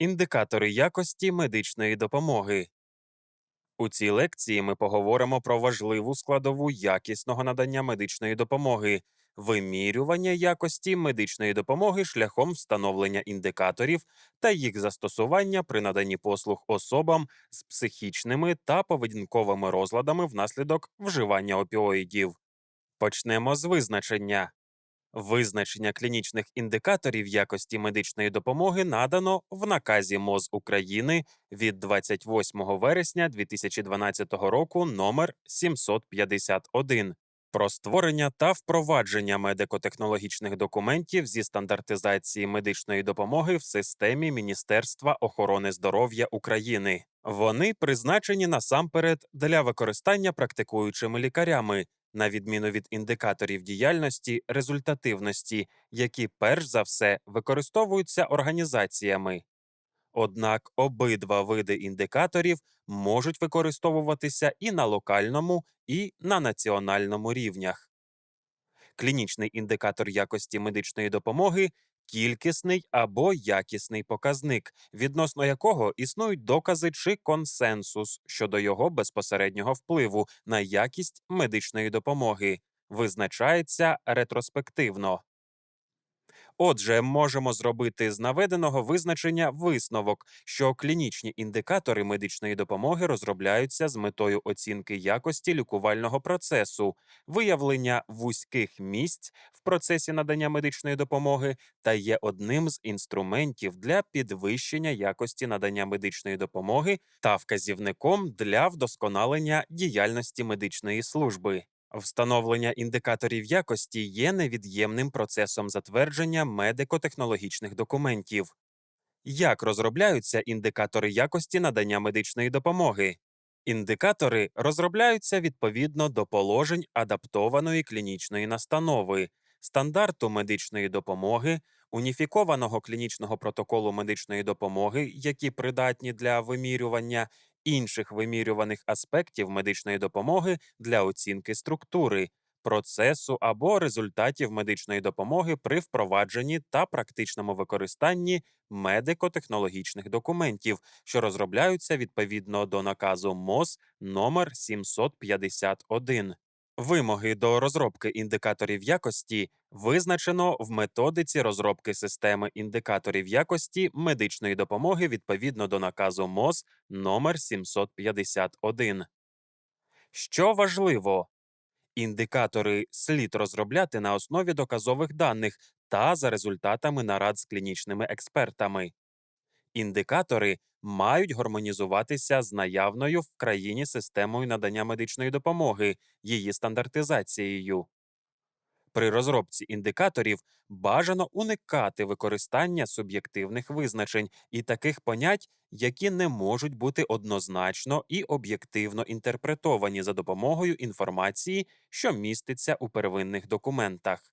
Індикатори якості медичної допомоги. У цій лекції ми поговоримо про важливу складову якісного надання медичної допомоги, вимірювання якості медичної допомоги шляхом встановлення індикаторів та їх застосування при наданні послуг особам з психічними та поведінковими розладами внаслідок вживання опіоїдів. Почнемо з визначення. Визначення клінічних індикаторів якості медичної допомоги надано в наказі МОЗ України від 28 вересня 2012 року номер 751 про створення та впровадження медико-технологічних документів зі стандартизації медичної допомоги в системі Міністерства охорони здоров'я України. Вони призначені насамперед для використання практикуючими лікарями, на відміну від індикаторів діяльності результативності, які перш за все використовуються організаціями. Однак обидва види індикаторів можуть використовуватися і на локальному, і на національному рівнях. Клінічний індикатор якості медичної допомоги кількісний або якісний показник, відносно якого існують докази чи консенсус щодо його безпосереднього впливу на якість медичної допомоги, визначається ретроспективно. Отже, можемо зробити з наведеного визначення висновок, що клінічні індикатори медичної допомоги розробляються з метою оцінки якості лікувального процесу, виявлення вузьких місць в процесі надання медичної допомоги та є одним з інструментів для підвищення якості надання медичної допомоги та вказівником для вдосконалення діяльності медичної служби. Встановлення індикаторів якості є невід'ємним процесом затвердження медико-технологічних документів. Як розробляються індикатори якості надання медичної допомоги? Індикатори розробляються відповідно до положень адаптованої клінічної настанови, стандарту медичної допомоги, уніфікованого клінічного протоколу медичної допомоги, які придатні для вимірювання інших вимірюваних аспектів медичної допомоги для оцінки структури, процесу або результатів медичної допомоги при впровадженні та практичному використанні медико-технологічних документів, що розробляються відповідно до наказу МОЗ номер 751. Вимоги до розробки індикаторів якості визначено в методиці розробки системи індикаторів якості медичної допомоги відповідно до наказу МОЗ номер 751. Що важливо, індикатори слід розробляти на основі доказових даних та за результатами нарад з клінічними експертами. Індикатори мають гармонізуватися з наявною в країні системою надання медичної допомоги, її стандартизацією. При розробці індикаторів бажано уникати використання суб'єктивних визначень і таких понять, які не можуть бути однозначно і об'єктивно інтерпретовані за допомогою інформації, що міститься у первинних документах.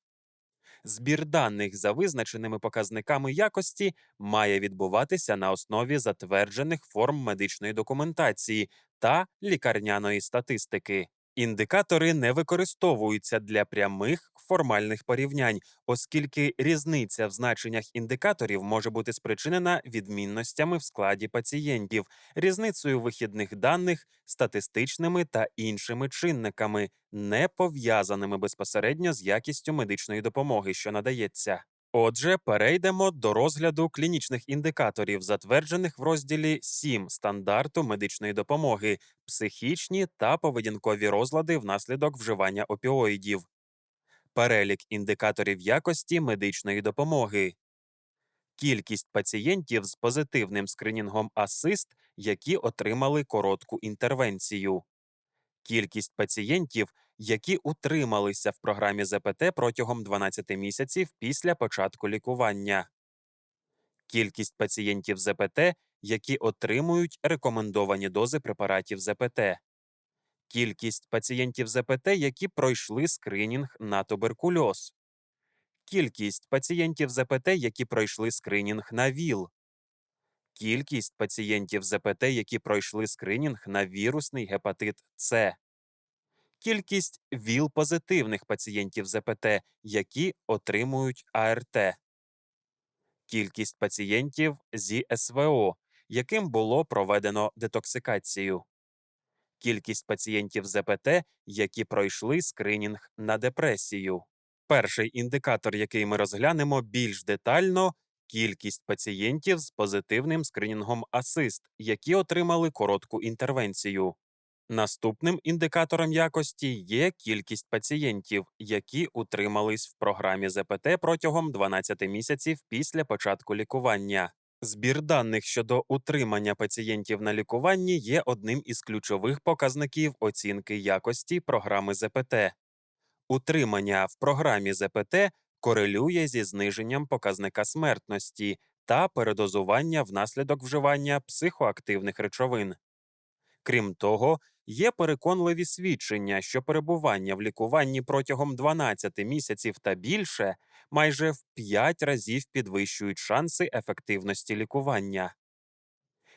Збір даних за визначеними показниками якості має відбуватися на основі затверджених форм медичної документації та лікарняної статистики. Індикатори не використовуються для прямих формальних порівнянь, оскільки різниця в значеннях індикаторів може бути спричинена відмінностями в складі пацієнтів, різницею вихідних даних, статистичними та іншими чинниками, не пов'язаними безпосередньо з якістю медичної допомоги, що надається. Отже, перейдемо до розгляду клінічних індикаторів, затверджених в розділі 7 стандарту медичної допомоги, психічні та поведінкові розлади внаслідок вживання опіоїдів, перелік індикаторів якості медичної допомоги, кількість пацієнтів з позитивним скринінгом асист, які отримали коротку інтервенцію, кількість пацієнтів, які утрималися в програмі ЗПТ протягом 12 місяців після початку лікування, кількість пацієнтів ЗПТ, які отримують рекомендовані дози препаратів ЗПТ, кількість пацієнтів ЗПТ, які пройшли скринінг на туберкульоз, кількість пацієнтів ЗПТ, які пройшли скринінг на ВІЛ, кількість пацієнтів ЗПТ, які пройшли скринінг на вірусний гепатит С, кількість ВІЛ-позитивних пацієнтів ЗПТ, які отримують АРТ, кількість пацієнтів зі СВО, яким було проведено детоксикацію, кількість пацієнтів ЗПТ, які пройшли скринінг на депресію. Перший індикатор, який ми розглянемо більш детально, кількість пацієнтів з позитивним скринінгом асист, які отримали коротку інтервенцію. Наступним індикатором якості є кількість пацієнтів, які утримались в програмі ЗПТ протягом 12 місяців після початку лікування. Збір даних щодо утримання пацієнтів на лікуванні є одним із ключових показників оцінки якості програми ЗПТ. Утримання в програмі ЗПТ корелює зі зниженням показника смертності та передозування внаслідок вживання психоактивних речовин. Крім того, є переконливі свідчення, що перебування в лікуванні протягом 12 місяців та більше майже в 5 разів підвищують шанси ефективності лікування.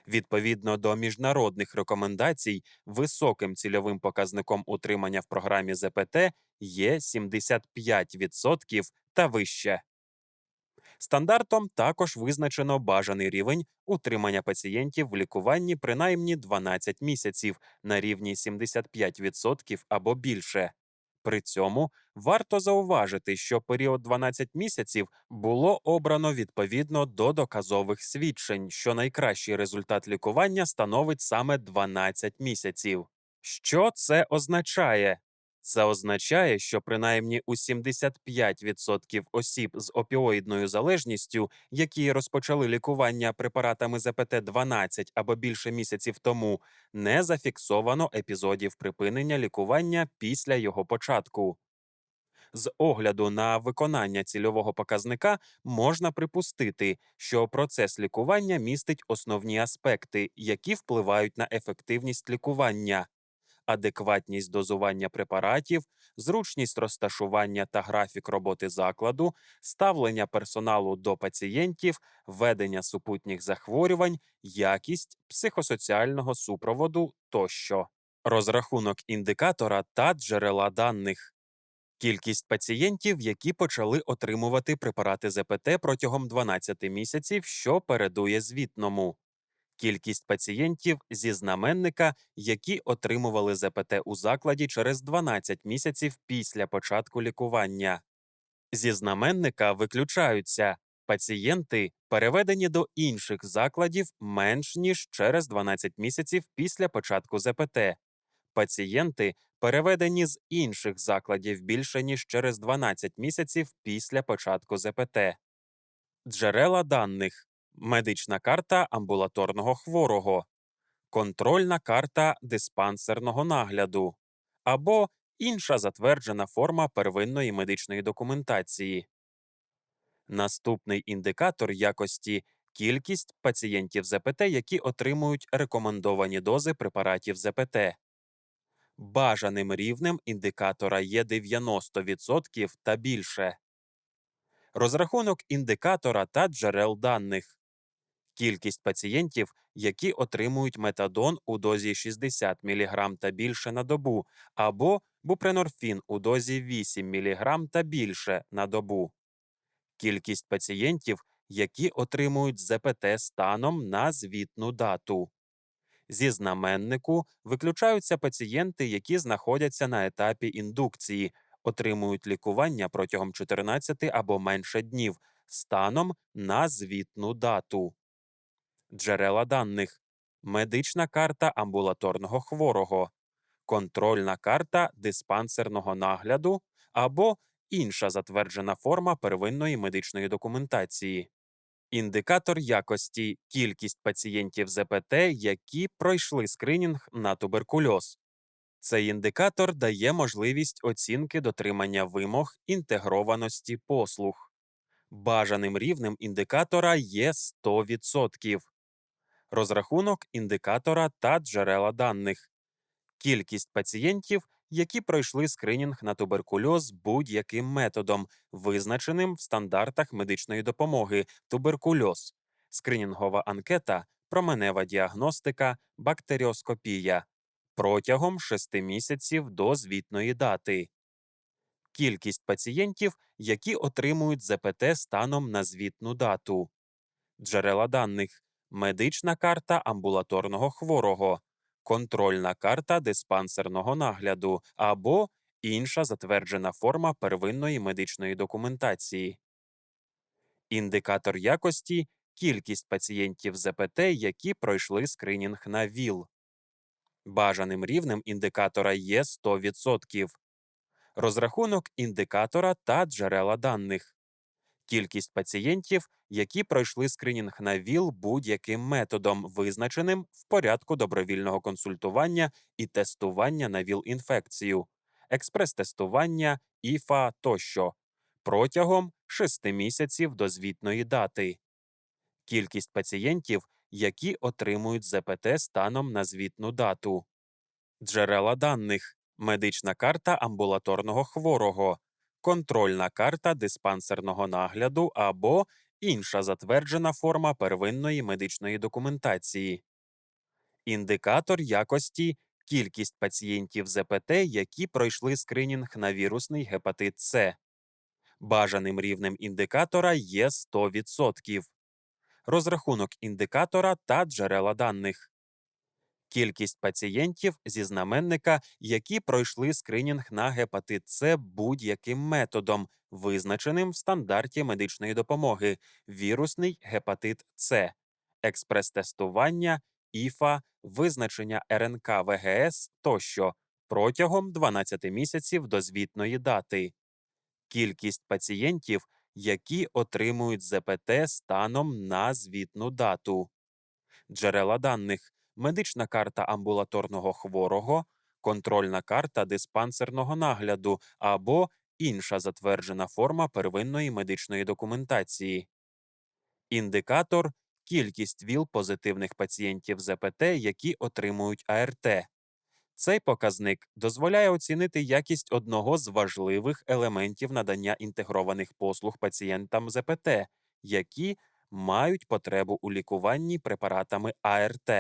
Відповідно до міжнародних рекомендацій, високим цільовим показником утримання в програмі ЗПТ є 75% та вище. Стандартом також визначено бажаний рівень утримання пацієнтів в лікуванні принаймні 12 місяців на рівні 75% або більше. При цьому варто зауважити, що період 12 місяців було обрано відповідно до доказових свідчень, що найкращий результат лікування становить саме 12 місяців. Що це означає? Це означає, що принаймні у 75% осіб з опіоїдною залежністю, які розпочали лікування препаратами ЗПТ 12 або більше місяців тому, не зафіксовано епізодів припинення лікування після його початку. З огляду на виконання цільового показника можна припустити, що процес лікування містить основні аспекти, які впливають на ефективність лікування адекватність дозування препаратів, зручність розташування та графік роботи закладу, ставлення персоналу до пацієнтів, ведення супутніх захворювань, якість психосоціального супроводу тощо, розрахунок індикатора та джерела даних. Кількість пацієнтів, які почали отримувати препарати ЗПТ протягом 12 місяців, що передує звітному кількість пацієнтів зі знаменника, які отримували ЗПТ у закладі через 12 місяців після початку лікування. Зі знаменника виключаються пацієнти, переведені до інших закладів менш ніж через 12 місяців після початку ЗПТ, пацієнти, переведені з інших закладів більше ніж через 12 місяців після початку ЗПТ. Джерела даних медична карта амбулаторного хворого, контрольна карта диспансерного нагляду або інша затверджена форма первинної медичної документації. Наступний індикатор якості кількість пацієнтів ЗПТ, які отримують рекомендовані дози препаратів ЗПТ. Бажаним рівнем індикатора є 90% та більше. Розрахунок індикатора та джерел даних кількість пацієнтів, які отримують метадон у дозі 60 мг та більше на добу, або бупренорфін у дозі 8 мг та більше на добу, кількість пацієнтів, які отримують ЗПТ станом на звітну дату. Зі знаменнику виключаються пацієнти, які знаходяться на етапі індукції, отримують лікування протягом 14 або менше днів станом на звітну дату. Джерела даних, медична карта амбулаторного хворого, контрольна карта диспансерного нагляду або інша затверджена форма первинної медичної документації, індикатор якості кількість пацієнтів ЗПТ, які пройшли скринінг на туберкульоз. Цей індикатор дає можливість оцінки дотримання вимог інтегрованості послуг. Бажаним рівнем індикатора є 100% розрахунок індикатора та джерела даних, кількість пацієнтів, які пройшли скринінг на туберкульоз будь-яким методом, визначеним в стандартах медичної допомоги, туберкульоз, скринінгова анкета, променева діагностика, бактеріоскопія. Протягом 6 місяців до звітної дати. Кількість пацієнтів, які отримують ЗПТ станом на звітну дату, Джерела даних медична карта амбулаторного хворого, контрольна карта диспансерного нагляду або інша затверджена форма первинної медичної документації. Індикатор якості кількість пацієнтів ЗПТ, які пройшли скринінг на ВІЛ. Бажаним рівнем індикатора є 100%. Розрахунок індикатора та джерела даних. Кількість пацієнтів, які пройшли скринінг на ВІЛ будь-яким методом, визначеним в порядку добровільного консультування і тестування на ВІЛ-інфекцію, експрес-тестування, ІФА тощо протягом 6 місяців до звітної дати. Кількість пацієнтів, які отримують ЗПТ станом на звітну дату. Джерела даних медична карта амбулаторного хворого, контрольна карта диспансерного нагляду або інша затверджена форма первинної медичної документації. Індикатор якості кількість пацієнтів ЗПТ, які пройшли скринінг на вірусний гепатит С. Бажаним рівнем індикатора є 100%. Розрахунок індикатора та джерела даних. Кількість пацієнтів зі знаменника, які пройшли скринінг на гепатит С будь-яким методом, визначеним в стандарті медичної допомоги, вірусний гепатит С, експрес-тестування, ІФА, визначення РНК ВГС тощо протягом 12 місяців до звітної дати. Кількість пацієнтів, які отримують ЗПТ станом на звітну дату. Джерела даних медична карта амбулаторного хворого, контрольна карта диспансерного нагляду або інша затверджена форма первинної медичної документації. Індикатор кількість ВІЛ позитивних пацієнтів ЗПТ, які отримують АРТ. Цей показник дозволяє оцінити якість одного з важливих елементів надання інтегрованих послуг пацієнтам ЗПТ, які мають потребу у лікуванні препаратами АРТ.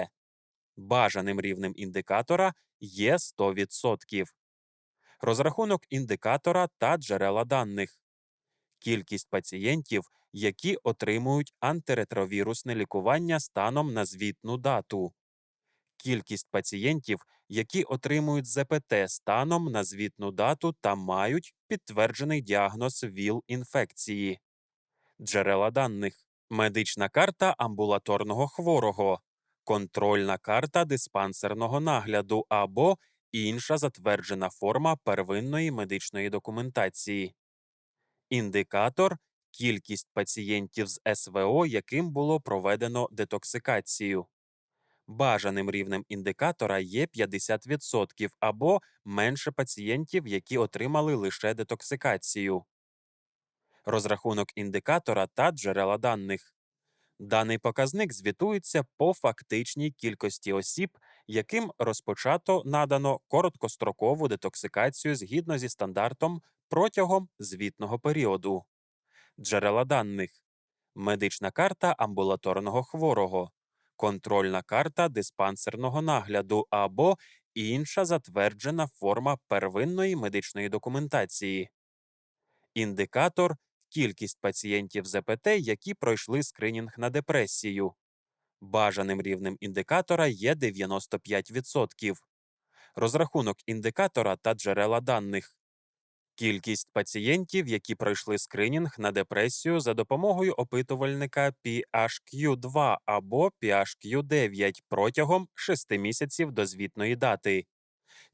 Бажаним рівнем індикатора є 100%. Розрахунок індикатора та джерела даних. Кількість пацієнтів, які отримують антиретровірусне лікування станом на звітну дату. Кількість пацієнтів, які отримують ЗПТ станом на звітну дату та мають підтверджений діагноз ВІЛ-інфекції. Джерела даних. Медична карта амбулаторного хворого, контрольна карта диспансерного нагляду або інша затверджена форма первинної медичної документації. Індикатор кількість пацієнтів з СВО, яким було проведено детоксикацію. Бажаним рівнем індикатора є 50% або менше пацієнтів, які отримали лише детоксикацію. Розрахунок індикатора та джерела даних. Даний показник звітується по фактичній кількості осіб, яким розпочато надано короткострокову детоксикацію згідно зі стандартом протягом звітного періоду. Джерела даних медична карта амбулаторного хворого, контрольна карта диспансерного нагляду або інша затверджена форма первинної медичної документації. Індикатор кількість пацієнтів ЗПТ, які пройшли скринінг на депресію. Бажаним рівнем індикатора є 95%. Розрахунок індикатора та джерела даних. Кількість пацієнтів, які пройшли скринінг на депресію за допомогою опитувальника PHQ-2 або PHQ-9 протягом 6 місяців до звітної дати.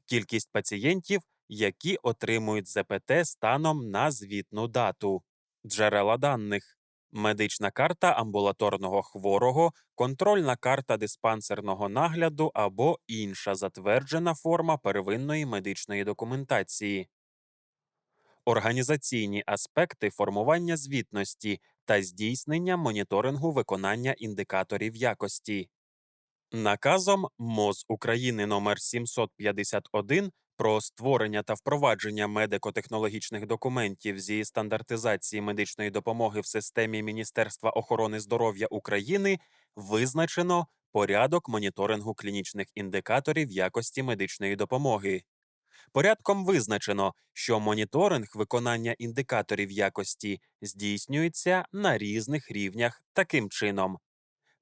Кількість пацієнтів, які отримують ЗПТ станом на звітну дату. Джерела даних. Медична карта амбулаторного хворого, контрольна карта диспансерного нагляду або інша затверджена форма первинної медичної документації. Організаційні аспекти формування звітності та здійснення моніторингу виконання індикаторів якості. Наказом МОЗ України номер 751 про створення та впровадження медико-технологічних документів зі стандартизації медичної допомоги в системі Міністерства охорони здоров'я України визначено порядок моніторингу клінічних індикаторів якості медичної допомоги. Порядком визначено, що моніторинг виконання індикаторів якості здійснюється на різних рівнях таким чином: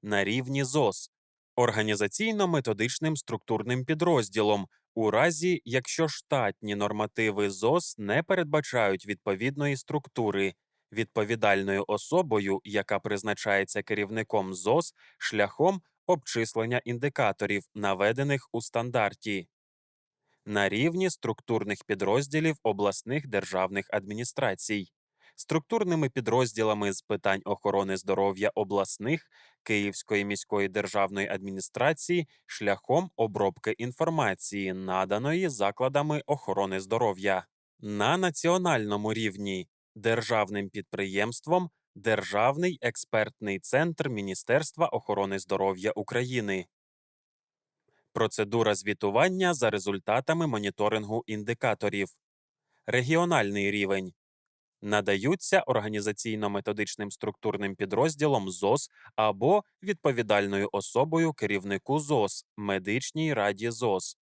на рівні ЗОС організаційно-методичним структурним підрозділом, у разі якщо штатні нормативи ЗОС не передбачають відповідної структури, відповідальною особою, яка призначається керівником ЗОС шляхом обчислення індикаторів, наведених у стандарті. На рівні структурних підрозділів обласних державних адміністрацій, структурними підрозділами з питань охорони здоров'я обласних Київської міської державної адміністрації шляхом обробки інформації, наданої закладами охорони здоров'я на національному рівні державним підприємством. Державний експертний центр Міністерства охорони здоров'я України Процедура звітування за результатами моніторингу індикаторів. Регіональний рівень надаються організаційно-методичним структурним підрозділом ЗОС або відповідальною особою керівнику ЗОС, медичній раді ЗОС.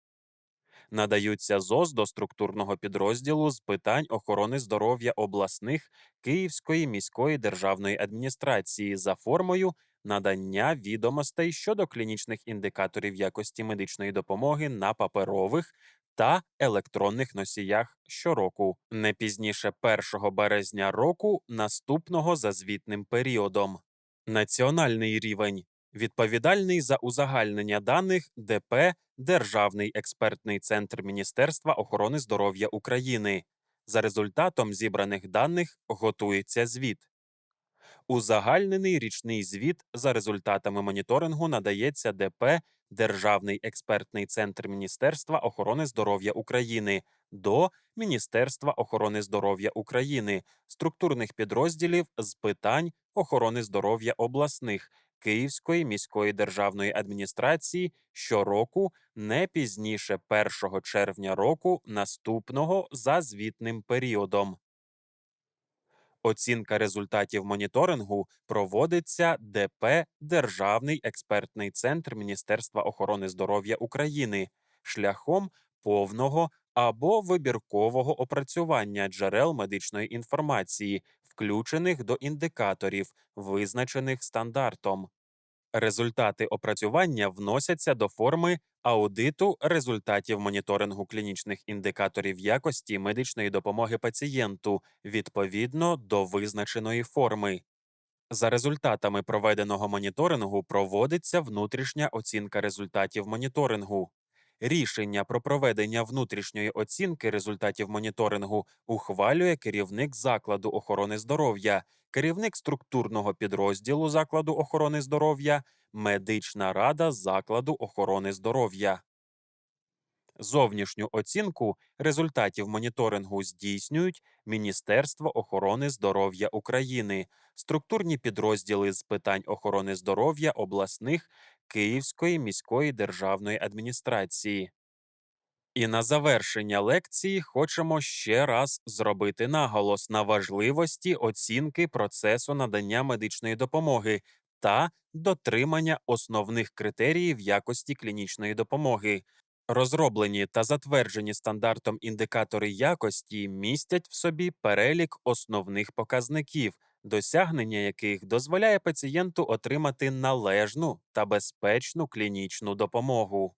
Надаються ЗОС до структурного підрозділу з питань охорони здоров'я обласних Київської міської державної адміністрації за формою надання відомостей щодо клінічних індикаторів якості медичної допомоги на паперових та електронних носіях щороку, не пізніше 1 березня року, наступного за звітним періодом. Національний рівень відповідальний за узагальнення даних ДП Державний експертний центр Міністерства охорони здоров'я України. За результатом зібраних даних готується звіт. Узагальнений річний звіт за результатами моніторингу надається ДП Державний експертний центр Міністерства охорони здоров'я України до Міністерства охорони здоров'я України, структурних підрозділів з питань охорони здоров'я обласних Київської міської державної адміністрації щороку не пізніше 1 червня року наступного за звітним періодом. Оцінка результатів моніторингу проводиться ДП Державний експертний центр Міністерства охорони здоров'я України шляхом повного або вибіркового опрацювання джерел медичної інформації, включених до індикаторів, визначених стандартом. Результати опрацювання вносяться до форми аудиту результатів моніторингу клінічних індикаторів якості медичної допомоги пацієнту відповідно до визначеної форми. За результатами проведеного моніторингу проводиться внутрішня оцінка результатів моніторингу. Рішення про проведення внутрішньої оцінки результатів моніторингу ухвалює керівник закладу охорони здоров'я, керівник структурного підрозділу закладу охорони здоров'я, медична рада закладу охорони здоров'я. Зовнішню оцінку результатів моніторингу здійснюють Міністерство охорони здоров'я України, структурні підрозділи з питань охорони здоров'я обласних Київської міської державної адміністрації. І на завершення лекції хочемо ще раз зробити наголос на важливості оцінки процесу надання медичної допомоги та дотримання основних критеріїв якості клінічної допомоги. Розроблені та затверджені стандартом індикатори якості містять в собі перелік основних показників, досягнення яких дозволяє пацієнту отримати належну та безпечну клінічну допомогу.